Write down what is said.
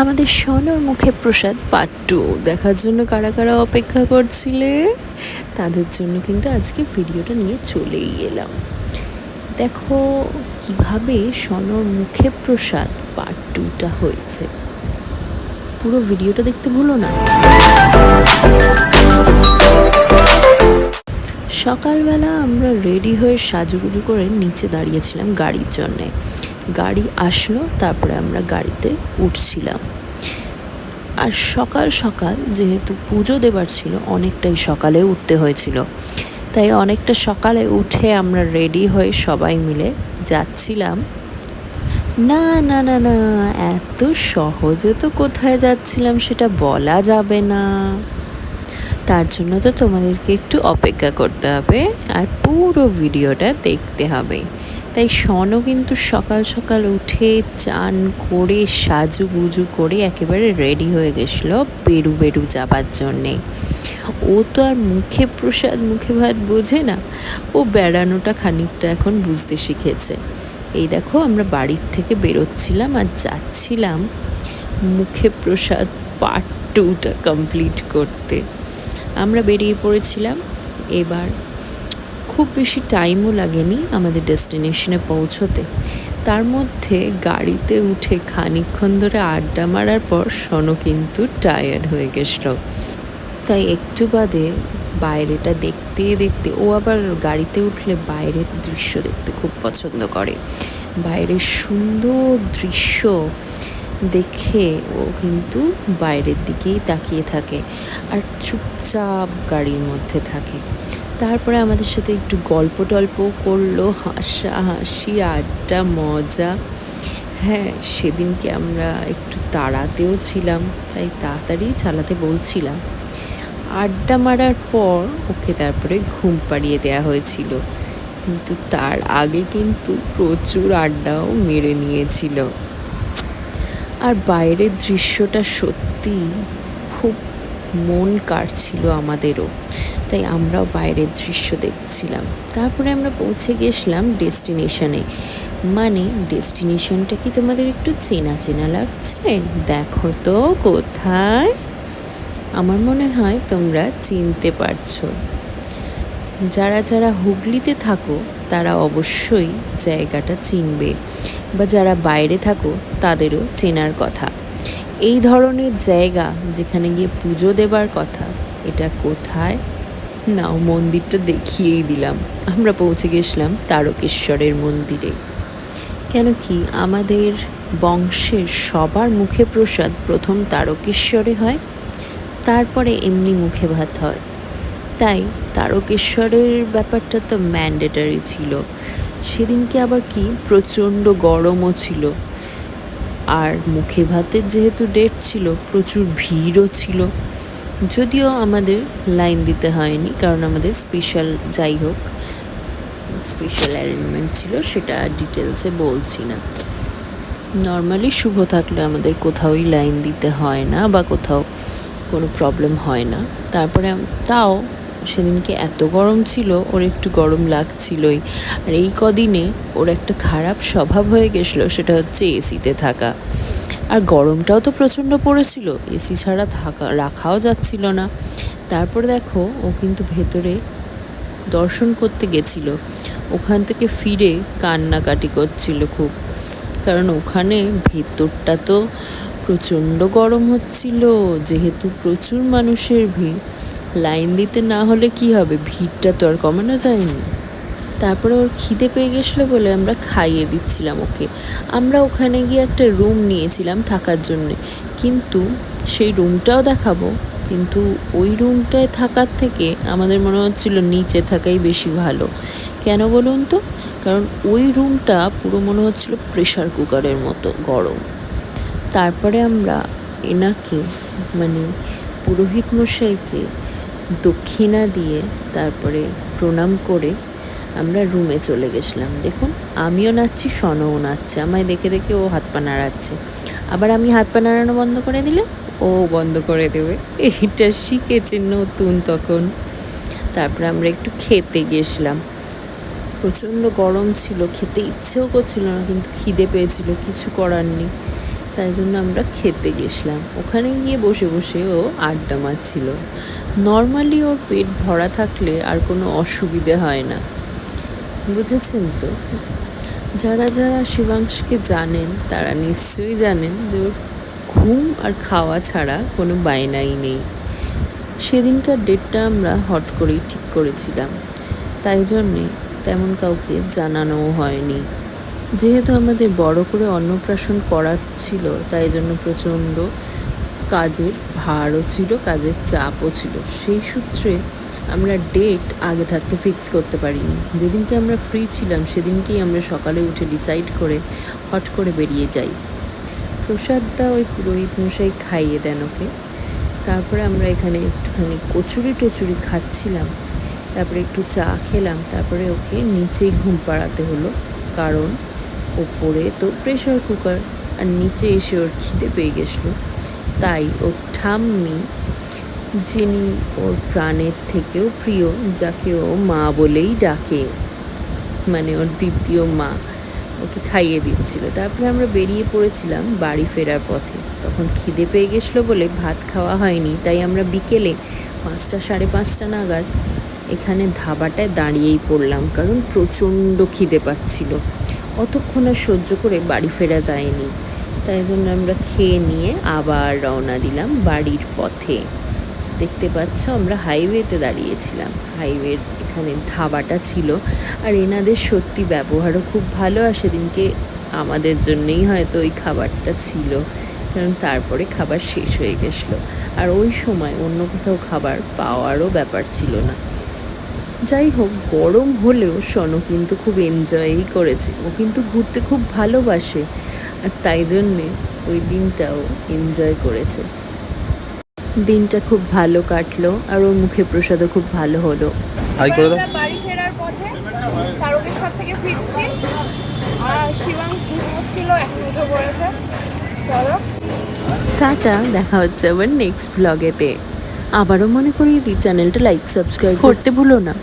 আমাদের সোনর মুখে প্রসাদ part two দেখার জন্য কারা কারা অপেক্ষা করছিলে? তাদের জন্য কিন্তু আজকে ভিডিওটা নিয়ে চলেই এলাম। দেখো, কীভাবে সোনর মুখে প্রসাদ পার্ট টুটা হয়েছে। পুরো ভিডিওটা দেখতে ভুলো না। সকালবেলা আমরা রেডি হয়ে সাজুগুজু করে নিচে দাঁড়িয়েছিলাম গাড়ির জন্যে। গাড়ি আসলো, তারপরে আমরা গাড়িতে উঠছিলাম। আর সকাল সকাল যেহেতু পুজো দেবার ছিল, অনেকটাই সকালে উঠতে হয়েছিল। তাই অনেকটা সকালে উঠে আমরা রেডি হয়ে সবাই মিলে যাচ্ছিলাম। না না না না, এত সহজে তো কোথায় যাচ্ছিলাম সেটা বলা যাবে না। তার জন্য তো তোমাদেরকে একটু অপেক্ষা করতে হবে, আর পুরো ভিডিওটা দেখতে হবে। তাই সনও কিন্তু সকাল সকাল উঠে চান করে সাজু গুজু করে একেবারে রেডি হয়ে গেছিল বেরু বেরু যাবার জন্যে। ও তো আর মুখে প্রসাদ, মুখে ভাত বোঝে না। ও বেড়ানোটা খানিকটা এখন বুঝতে শিখেছে। এই দেখো আমরা বাড়ির থেকে বেরোচ্ছিলাম আর যাচ্ছিলাম মুখে প্রসাদ পার্ট টুটা কমপ্লিট করতে। আমরা বেরিয়ে পড়েছিলাম। এবার খুব বেশি টাইমও লাগেনি আমাদের ডেস্টিনেশনে পৌঁছতে। তার মধ্যে গাড়িতে উঠে খানিকক্ষণ ধরে আড্ডা মারার পর সনও কিন্তু টায়ার্ড হয়ে গেছিল। তাই একটু বাদে বাইরেটা দেখতে দেখতে, ও আবার গাড়িতে উঠলে বাইরের দৃশ্য দেখতে খুব পছন্দ করে। বাইরের সুন্দর দৃশ্য দেখে ও কিন্তু বাইরের দিকেই তাকিয়ে থাকে। আর চুপচাপ গাড়ির মধ্যে থাকে। তারপরে আমাদের সাথে একটু গল্প টল্প করল, হাসা হাসি, আড্ডা, মজা। হ্যাঁ সেদিনকে আমরা একটু তাড়াতেও ছিলাম, তাই তাড়াতাড়ি চালাতে বলছিলাম। আড্ডা মারার পর ওকে তারপরে ঘুম পাড়িয়ে দেওয়া হয়েছিল। কিন্তু তার আগে কিন্তু প্রচুর আড্ডাও মেরে নিয়েছিল। আর বাইরের দৃশ্যটা সত্যি মন কাটছিল আমাদেরও। তাই আমরাও বাইরের দৃশ্য দেখছিলাম। তারপরে আমরা পৌঁছে গেছিলাম ডেস্টিনেশনে। মানে ডেস্টিনেশনটা কি তোমাদের একটু চেনা চেনা লাগছে? দেখো তো কোথায়? আমার মনে হয় তোমরা চিনতে পারছ। যারা যারা হুগলিতে থাকো, তারা অবশ্যই জায়গাটা চিনবে। বা যারা বাইরে থাকো, তাদেরও চেনার কথা। এই ধরনের জায়গা যেখানে গিয়ে পুজো দেবার কথা, এটা কোথায়? নাও মন্দিরটা দেখিয়েই দিলাম। আমরা পৌঁছে গেছিলাম তারকেশ্বরের মন্দিরে। কেন কি আমাদের বংশের সবার মুখে প্রসাদ প্রথম তারকেশ্বরে হয়, তারপরে এমনি মুখে ভাত হয়। তাই তারকেশ্বরের ব্যাপারটা তো ম্যান্ডেটারি ছিল। সেদিনকে আবার কি? প্রচণ্ড গরমও ছিল। আর মুখে ভাতের যেহেতু ডেট ছিল, প্রচুর ভিড়ও ছিল, যদিও আমাদের লাইন দিতে হয়নি, কারণ আমাদের স্পেশাল যাই হোক স্পেশাল অ্যারেঞ্জমেন্ট ছিল, সেটা ডিটেলসে বলছি না। নর্মালি শুভ থাকলে আমাদের কোথাওই লাইন দিতে হয় না বা কোথাও কোনো প্রবলেম হয় না। তারপরে তাও সেদিনকে এত গরম ছিল, ওর একটু গরম লাগছিলই। আর এই কদিনে ওর একটা খারাপ স্বভাব হয়ে গেছিল, সেটা হচ্ছে এসিতে থাকা। আর গরমটাও তো প্রচণ্ড পড়েছিল, এসি ছাড়া থাকা, রাখাও যাচ্ছিল না। তারপর দেখো, ও কিন্তু ভেতরে দর্শন করতে গেছিল। ওখান থেকে ফিরে কান্নাকাটি করছিল খুব। কারণ ওখানে ভেতরটা তো প্রচণ্ড গরম হচ্ছিল, যেহেতু প্রচুর মানুষের ভিড়। লাইন দিতে না হলে কি হবে? ভিড়টা তো আর কমানো যায়নি। তারপরে ওর খিদে পেয়ে গেছিল বলে আমরা খাইয়ে দিচ্ছিলাম ওকে। আমরা ওখানে গিয়ে একটা রুম নিয়েছিলাম থাকার জন্যে। কিন্তু সেই রুমটাও দেখাবো। কিন্তু ওই রুমটায় থাকার থেকে আমাদের মনে হচ্ছিল নিচে থাকাই বেশি ভালো। কেন বলুন তো? কারণ ওই রুমটা পুরো মনে হচ্ছিল প্রেশার কুকারের মতো গরম। তারপরে আমরা এনাকে মানে পুরোহিত মশাইকে দক্ষিণা দিয়ে তারপরে প্রণাম করে আমরা রুমে চলে গেছিলাম। দেখুন, আমিও নাচছি, সনও নাচছে। আমায় দেখে দেখে ও হাত পা নাড়াচ্ছে। আবার আমি হাত পা নাড়ানো বন্ধ করে দিলে? ও বন্ধ করে দেবে। এইটা শিখেছে নতুন তখন। তারপরে আমরা একটু খেতে গেছিলাম। প্রচণ্ড গরম ছিল, খেতে ইচ্ছেও করছিল না, কিন্তু খিদে পেয়েছিল, কিছু করার নেই। তাই জন্য আমরা খেতে গেছিলাম। ওখানে গিয়ে বসে বসে ও আড্ডা মারছিল। নর্মালি ওর পেট ভরা থাকলে আর কোনো অসুবিধে হয় না। বুঝেছেন তো? যারা যারা শিবাংশকে জানেন, তারা নিশ্চয়ই জানেন যে ওর ঘুম আর খাওয়া ছাড়া কোনো বায়নাই নেই। সেদিনকার ডেটটা আমরা হট করেই ঠিক করেছিলাম। তাই জন্যে তেমন কাউকে জানানোও হয়নি। যেহেতু আমাদের বড় করে অন্নপ্রাশন করার ছিল, তাই জন্য প্রচণ্ড কাজের ভারও ছিল, কাজের চাপও ছিল। সেই সূত্রে আমরা ডেট আগে থাকতে ফিক্স করতে পারিনি। যেদিনকে আমরা ফ্রি ছিলাম, সেদিনকেই আমরা সকালে উঠে ডিসাইড করে হট করে বেরিয়ে যাই। প্রসাদটা ওই পুরোহিত মশাই খাইয়ে দেন ওকে। তারপরে আমরা এখানে একটুখানি কচুরি টচুরি খাচ্ছিলাম। তারপরে একটু চা খেলাম। তারপরে ওকে নিচেই ঘুম পাড়াতে হলো। কারণ ওপরে তো প্রেশার কুকার আর নিচে এসে ওর খিদে পেয়ে গেছিল। তাই ওর ঠাম্মি, যিনি ওর প্রাণের থেকেও প্রিয়, যাকে ও মা বলেই ডাকে মানে ওর দ্বিতীয় মা, ওকে খাইয়ে দিচ্ছিল। তারপরে আমরা বেরিয়ে পড়েছিলাম বাড়ি ফেরার পথে। তখন খিদে পেয়ে গেছিল বলে ভাত খাওয়া হয়নি, তাই আমরা বিকেলে পাঁচটা, সাড়ে পাঁচটা নাগাদ এখানে ধাবাটায় দাঁড়িয়েই পড়লাম, কারণ প্রচণ্ড খিদে পাচ্ছিল। অতক্ষণ আর সহ্য করে বাড়ি ফেরা যায়নি। তাই জন্য আমরা খেয়ে নিয়ে আবার রওনা দিলাম বাড়ির পথে। দেখতে পাচ্ছ আমরা হাইওয়েতে দাঁড়িয়েছিলাম। হাইওয়ের এখানে ধাবাটা ছিল আর এনাদের সত্যি ব্যবহারও খুব ভালো আর সেদিনকে আমাদের জন্যেই হয়তো ওই খাবারটা ছিল। কারণ তারপরে খাবার শেষ হয়ে গেছিল। আর ওই সময় অন্য কোথাও খাবার পাওয়ারও ব্যাপার ছিল না। যাই হোক, গরম হলেও সনু কিন্তু খুব এনজয়ই করেছে। ও কিন্তু ঘুরতে খুব ভালোবাসে। তাই জন্যে ওই দিনটাও এনজয় করেছে। দিনটা খুব ভালো কাটলো আর ওর মুখে প্রসাদও খুব ভালো হলো। হাই করে দাও বাড়ি ফেরার পথে তারকেশ্বর থেকে ফিরছি। আর শিবাংশ ছিল এখন উঠে পড়েছে। চলো। টাটা দেখা হচ্ছে আবার নেক্সট ব্লগেতে আবারও মনে করিয়ে দিই চ্যানেলটা লাইক সাবস্ক্রাইব করতে ভুলো না।